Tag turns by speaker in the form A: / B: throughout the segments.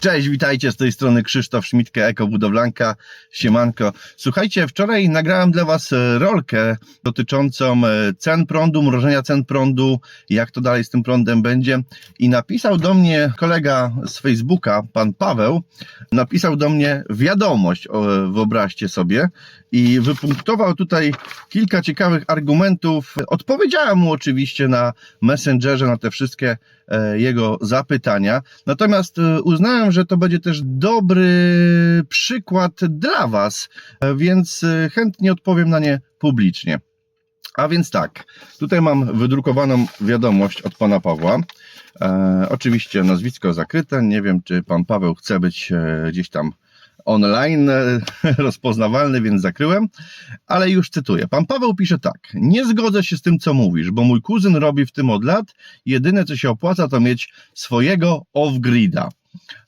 A: Cześć, witajcie z tej strony Krzysztof Szmitke, Eko Budowlanka, siemanko. Słuchajcie, wczoraj nagrałem dla Was e, rolkę dotyczącą e, cen prądu, mrożenia cen prądu, jak to dalej z tym prądem będzie i napisał do mnie kolega z Facebooka, pan Paweł, napisał do mnie wiadomość, wyobraźcie sobie, i wypunktował tutaj kilka ciekawych argumentów. Odpowiedziałem mu oczywiście na Messengerze na te wszystkie e, jego zapytania. Natomiast e, że to będzie też dobry przykład dla Was, więc e, chętnie odpowiem na nie publicznie. A więc tak, tutaj mam wydrukowaną wiadomość od pana Pawła. E, oczywiście nazwisko zakryte. Nie wiem, czy pan Paweł chce być e, gdzieś tam online e, rozpoznawalny, więc zakryłem, ale już cytuję. Pan Paweł pisze tak: Nie zgodzę się z tym, co mówisz, bo mój kuzyn robi w tym od lat. Jedyne, co się opłaca, to mieć swojego off-grida.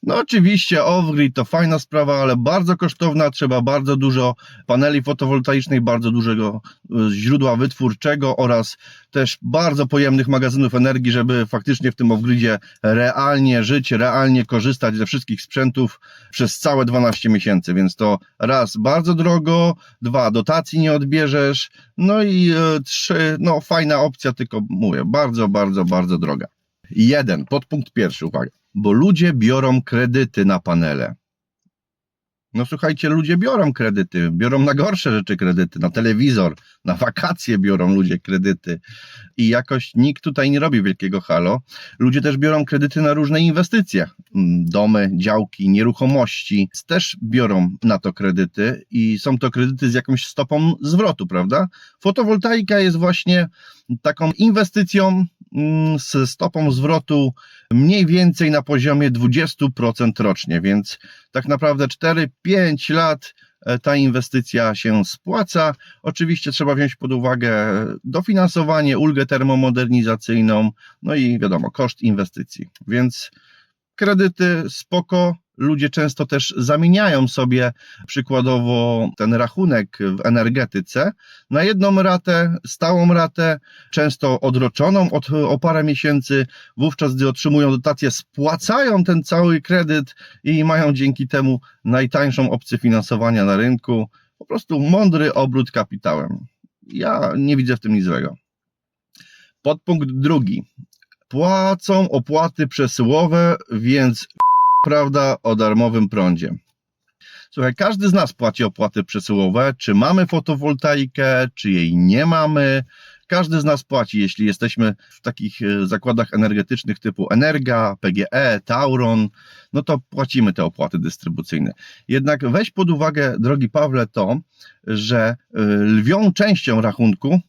A: No oczywiście off-grid to fajna sprawa, ale bardzo kosztowna, trzeba bardzo dużo paneli fotowoltaicznych, bardzo dużego e, źródła wytwórczego oraz też bardzo pojemnych magazynów energii, żeby faktycznie w tym off-gridzie realnie żyć, realnie korzystać ze wszystkich sprzętów przez całe 12 miesięcy, więc to raz, bardzo drogo, dwa, dotacji nie odbierzesz, no i e, trzy, no fajna opcja, tylko mówię, bardzo, bardzo, bardzo droga. Jeden, podpunkt pierwszy, uwaga bo ludzie biorą kredyty na panele. No słuchajcie, ludzie biorą kredyty, biorą na gorsze rzeczy kredyty, na telewizor, na wakacje biorą ludzie kredyty i jakoś nikt tutaj nie robi wielkiego halo. Ludzie też biorą kredyty na różne inwestycje, domy, działki, nieruchomości, też biorą na to kredyty i są to kredyty z jakąś stopą zwrotu, prawda? Fotowoltaika jest właśnie taką inwestycją z stopą zwrotu mniej więcej na poziomie 20% rocznie, więc tak naprawdę 4-5 lat e, ta inwestycja się spłaca. Oczywiście trzeba wziąć pod uwagę dofinansowanie, ulgę termomodernizacyjną, no i wiadomo, koszt inwestycji. Więc kredyty spoko. Ludzie często też zamieniają sobie przykładowo ten rachunek w energetyce na jedną ratę, stałą ratę, często odroczoną od, o parę miesięcy. Wówczas, gdy otrzymują dotację, spłacają ten cały kredyt i mają dzięki temu najtańszą opcję finansowania na rynku. Po prostu mądry obrót kapitałem. Ja nie widzę w tym nic złego. Podpunkt drugi płacą opłaty przesyłowe, więc prawda o darmowym prądzie. Słuchaj, każdy z nas płaci opłaty przesyłowe, czy mamy fotowoltaikę, czy jej nie mamy. Każdy z nas płaci, jeśli jesteśmy w takich e, zakładach energetycznych typu Energa, PGE, Tauron, no to płacimy te opłaty dystrybucyjne. Jednak weź pod uwagę, drogi Pawle, to, że e, lwią częścią rachunku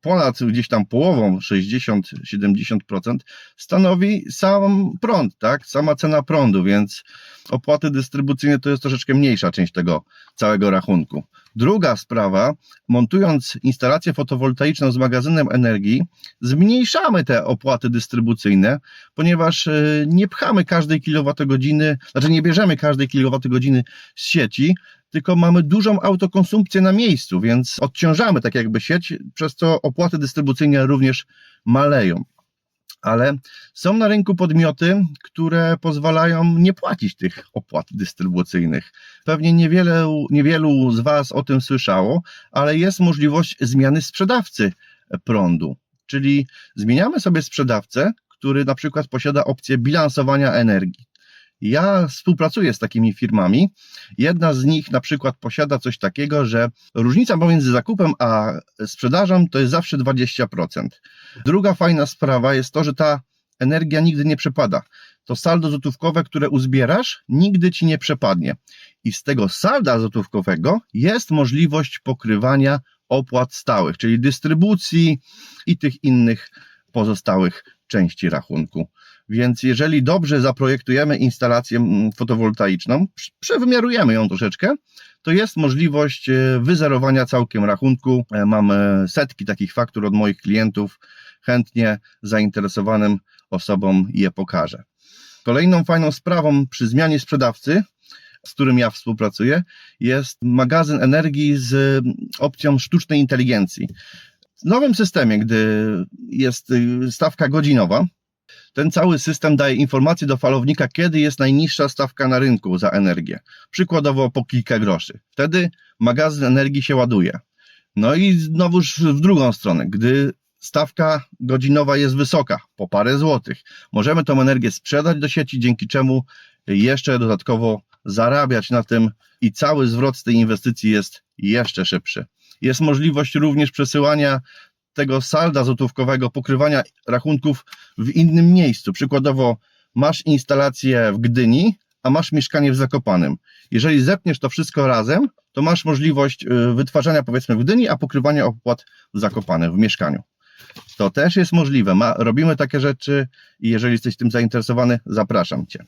A: ponad gdzieś tam połową, 60-70% stanowi sam prąd, tak? Sama cena prądu, więc opłaty dystrybucyjne to jest troszeczkę mniejsza część tego całego rachunku. Druga sprawa, montując instalację fotowoltaiczną z magazynem energii, zmniejszamy te opłaty dystrybucyjne, ponieważ e, nie pchamy każdej kilowatogodziny, znaczy nie bierzemy każdej kilowatogodziny z sieci, tylko mamy dużą autokonsumpcję na miejscu, więc odciążamy tak jakby sieć, przez co opłaty dystrybucyjne również maleją. Ale są na rynku podmioty, które pozwalają nie płacić tych opłat dystrybucyjnych. Pewnie niewiele, niewielu z Was o tym słyszało, ale jest możliwość zmiany sprzedawcy prądu. Czyli zmieniamy sobie sprzedawcę, który na przykład posiada opcję bilansowania energii. Ja współpracuję z takimi firmami. Jedna z nich na przykład posiada coś takiego, że różnica pomiędzy zakupem a sprzedażą to jest zawsze 20%. Druga fajna sprawa jest to, że ta energia nigdy nie przepada. To saldo złotówkowe, które uzbierasz, nigdy ci nie przepadnie. I z tego salda złotówkowego jest możliwość pokrywania opłat stałych, czyli dystrybucji i tych innych pozostałych części rachunku. Więc jeżeli dobrze zaprojektujemy instalację mm, fotowoltaiczną, przewymiarujemy ją troszeczkę, to jest możliwość e, wyzerowania całkiem rachunku. E, mam setki takich faktur od moich klientów. Chętnie zainteresowanym osobom je pokażę. Kolejną fajną sprawą przy zmianie sprzedawcy, z którym ja współpracuję, jest magazyn energii z opcją sztucznej inteligencji. W nowym systemie, gdy jest y, stawka godzinowa, Ten cały system daje informacje do falownika, kiedy jest najniższa stawka na rynku za energię. Przykładowo po kilka groszy. Wtedy magazyn energii się ładuje. No i znowuż w drugą stronę, gdy stawka godzinowa jest wysoka, po parę złotych, możemy tą energię sprzedać do sieci, dzięki czemu jeszcze dodatkowo zarabiać na tym i cały zwrot z tej inwestycji jest jeszcze szybszy. Jest możliwość również przesyłania tego salda złotówkowego, pokrywania rachunków w innym miejscu. Przykładowo masz instalację w Gdyni, a masz mieszkanie w Zakopanem. Jeżeli zepniesz to wszystko razem, to masz możliwość y, wytwarzania powiedzmy w Gdyni, a pokrywania opłat w Zakopanem, w mieszkaniu. To też jest możliwe. Ma, robimy takie rzeczy i jeżeli jesteś tym zainteresowany, zapraszam Cię.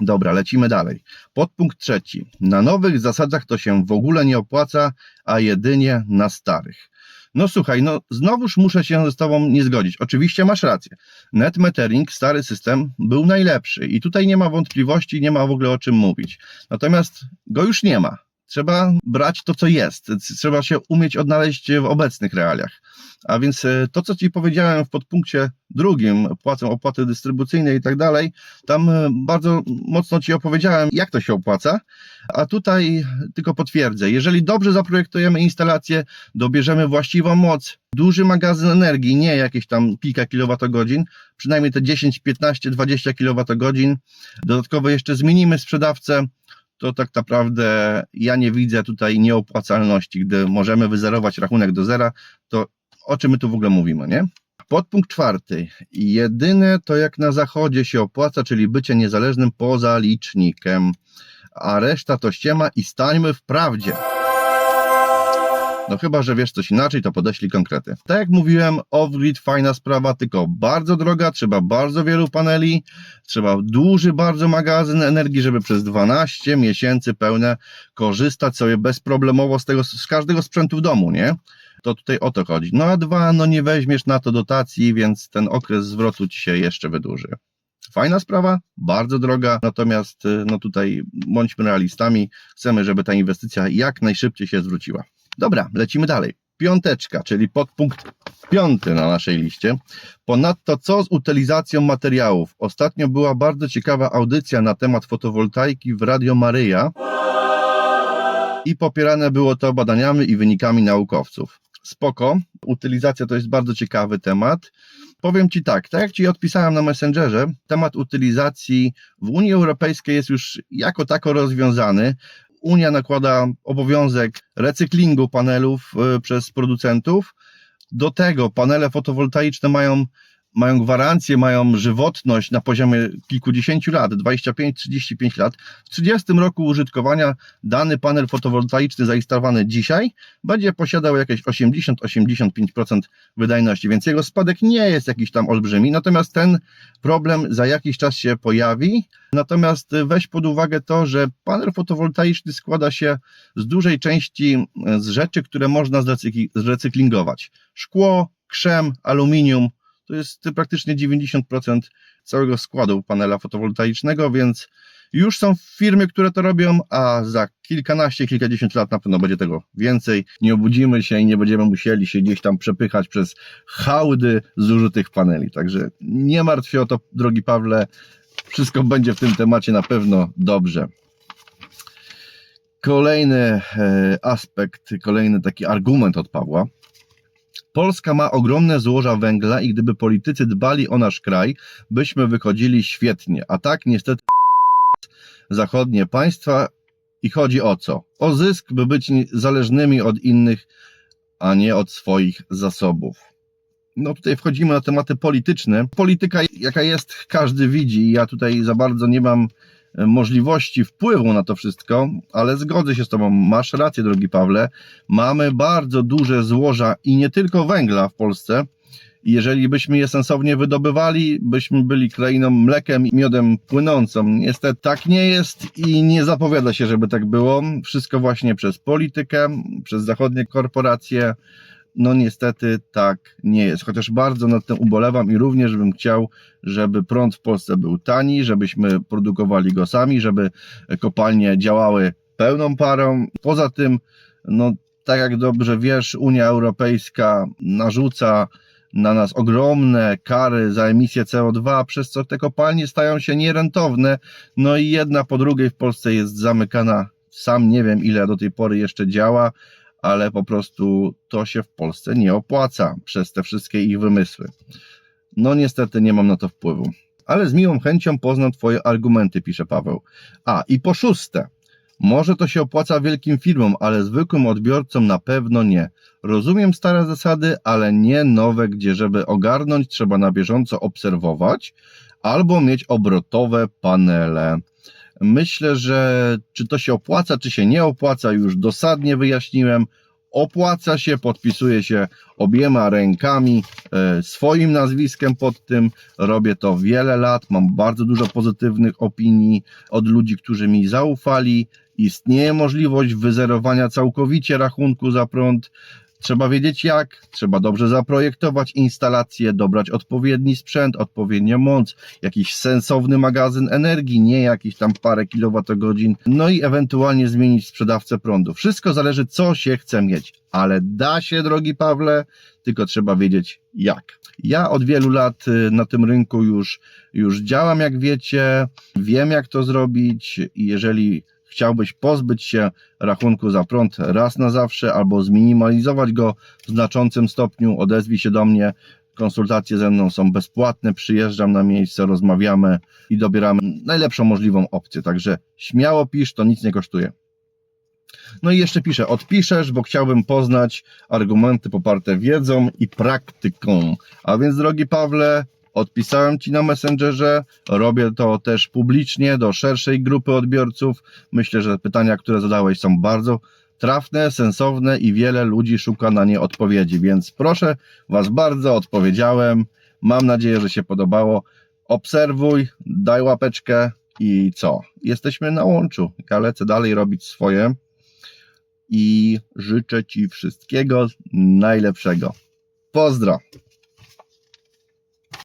A: Dobra, lecimy dalej. Podpunkt trzeci. Na nowych zasadach to się w ogóle nie opłaca, a jedynie na starych. No słuchaj, no znowuż muszę się z Tobą nie zgodzić. Oczywiście masz rację. Net metering, stary system, był najlepszy i tutaj nie ma wątpliwości, nie ma w ogóle o czym mówić. Natomiast go już nie ma. Trzeba brać to, co jest. Trzeba się umieć odnaleźć w obecnych realiach. A więc e, to, co Ci powiedziałem w podpunkcie drugim, płacą opłaty dystrybucyjne i tak dalej, tam e, bardzo mocno Ci opowiedziałem, jak to się opłaca, a tutaj tylko potwierdzę. Jeżeli dobrze zaprojektujemy instalację, dobierzemy właściwą moc, duży magazyn energii, nie jakieś tam kilka kilowatogodzin, przynajmniej te 10, 15, 20 kilowatogodzin, dodatkowo jeszcze zmienimy sprzedawcę, to tak naprawdę ja nie widzę tutaj nieopłacalności. Gdy możemy wyzerować rachunek do zera, to o czym my tu w ogóle mówimy, nie? Podpunkt czwarty. Jedyne to jak na zachodzie się opłaca, czyli bycie niezależnym poza licznikiem, a reszta to ściema i stańmy w prawdzie. No chyba, że wiesz coś inaczej, to podeślij konkrety. Tak jak mówiłem, off-grid fajna sprawa, tylko bardzo droga, trzeba bardzo wielu paneli, trzeba duży bardzo magazyn energii, żeby przez 12 miesięcy pełne korzystać sobie bezproblemowo z tego, z każdego sprzętu w domu, nie? To tutaj o to chodzi. No a dwa, no nie weźmiesz na to dotacji, więc ten okres zwrotu ci się jeszcze wydłuży. Fajna sprawa, bardzo droga, natomiast y, no tutaj bądźmy realistami, chcemy, żeby ta inwestycja jak najszybciej się zwróciła. Dobra, lecimy dalej. Piąteczka, czyli podpunkt piąty na naszej liście. Ponadto co z utylizacją materiałów? Ostatnio była bardzo ciekawa audycja na temat fotowoltaiki w Radio Maryja i popierane było to badaniami i wynikami naukowców. Spoko, utylizacja to jest bardzo ciekawy temat. Powiem Ci tak, tak jak Ci odpisałem na Messengerze, temat utylizacji w Unii Europejskiej jest już jako tako rozwiązany. Unia nakłada obowiązek recyklingu panelów y, przez producentów. Do tego panele fotowoltaiczne mają, mają gwarancję, mają żywotność na poziomie kilkudziesięciu lat, 25-35 lat. W 30 roku użytkowania dany panel fotowoltaiczny zainstalowany dzisiaj będzie posiadał jakieś 80-85% wydajności, więc jego spadek nie jest jakiś tam olbrzymi. Natomiast ten problem za jakiś czas się pojawi. Natomiast weź pod uwagę to, że panel fotowoltaiczny składa się z dużej części z rzeczy, które można zrecykli- zrecyklingować. Szkło, krzem, aluminium to jest praktycznie 90% całego składu panela fotowoltaicznego, więc już są firmy, które to robią, a za kilkanaście, kilkadziesiąt lat na pewno będzie tego więcej. Nie obudzimy się i nie będziemy musieli się gdzieś tam przepychać przez hałdy zużytych paneli. Także nie martw się o to, drogi Pawle. Wszystko będzie w tym temacie na pewno dobrze. Kolejny e, aspekt, kolejny taki argument od Pawła. Polska ma ogromne złoża węgla i gdyby politycy dbali o nasz kraj, byśmy wychodzili świetnie. A tak niestety zachodnie państwa i chodzi o co? O zysk, by być zależnymi od innych, a nie od swoich zasobów. No tutaj wchodzimy na tematy polityczne. Polityka jaka jest, każdy widzi. Ja tutaj za bardzo nie mam możliwości wpływu na to wszystko, ale zgodzę się z Tobą. Masz rację, drogi Pawle. Mamy bardzo duże złoża i nie tylko węgla w Polsce. Jeżeli byśmy je sensownie wydobywali, byśmy byli krainą mlekiem i miodem płynącą. Niestety tak nie jest i nie zapowiada się, żeby tak było. Wszystko właśnie przez politykę, przez zachodnie korporacje. No niestety tak nie jest. Chociaż bardzo nad tym ubolewam i również bym chciał, żeby prąd w Polsce był tani, żebyśmy produkowali go sami, żeby kopalnie działały pełną parą. Poza tym, no tak jak dobrze wiesz, Unia Europejska narzuca na nas ogromne kary za emisję CO2, przez co te kopalnie stają się nierentowne. No i jedna po drugiej w Polsce jest zamykana. Sam nie wiem, ile do tej pory jeszcze działa, ale po prostu to się w Polsce nie opłaca przez te wszystkie ich wymysły. No niestety nie mam na to wpływu. Ale z miłą chęcią poznam Twoje argumenty, pisze Paweł. A i po szóste, może to się opłaca wielkim firmom, ale zwykłym odbiorcom na pewno nie. Rozumiem stare zasady, ale nie nowe, gdzie żeby ogarnąć trzeba na bieżąco obserwować albo mieć obrotowe panele. Myślę, że czy to się opłaca, czy się nie opłaca, już dosadnie wyjaśniłem. Opłaca się, podpisuje się obiema rękami, e, swoim nazwiskiem pod tym. Robię to wiele lat, mam bardzo dużo pozytywnych opinii od ludzi, którzy mi zaufali. Istnieje możliwość wyzerowania całkowicie rachunku za prąd. Trzeba wiedzieć jak, trzeba dobrze zaprojektować instalację, dobrać odpowiedni sprzęt, odpowiednią moc, jakiś sensowny magazyn energii, nie jakiś tam parę kilowatogodzin, no i ewentualnie zmienić sprzedawcę prądu. Wszystko zależy, co się chce mieć, ale da się, drogi Pawle, tylko trzeba wiedzieć jak. Ja od wielu lat y, na tym rynku już, już działam, jak wiecie, wiem jak to zrobić i jeżeli chciałbyś pozbyć się rachunku za prąd raz na zawsze albo zminimalizować go w znaczącym stopniu, odezwij się do mnie. Konsultacje ze mną są bezpłatne, przyjeżdżam na miejsce, rozmawiamy i dobieramy najlepszą możliwą opcję. Także śmiało pisz, to nic nie kosztuje. No i jeszcze piszę, odpiszesz, bo chciałbym poznać argumenty poparte wiedzą i praktyką. A więc, drogi Pawle, odpisałem Ci na Messengerze, robię to też publicznie do szerszej grupy odbiorców. Myślę, że pytania, które zadałeś są bardzo trafne, sensowne i wiele ludzi szuka na nie odpowiedzi, więc proszę Was bardzo, odpowiedziałem. Mam nadzieję, że się podobało. Obserwuj, daj łapeczkę i co? Jesteśmy na łączu. Ja lecę dalej robić swoje i życzę Ci wszystkiego najlepszego. Pozdro!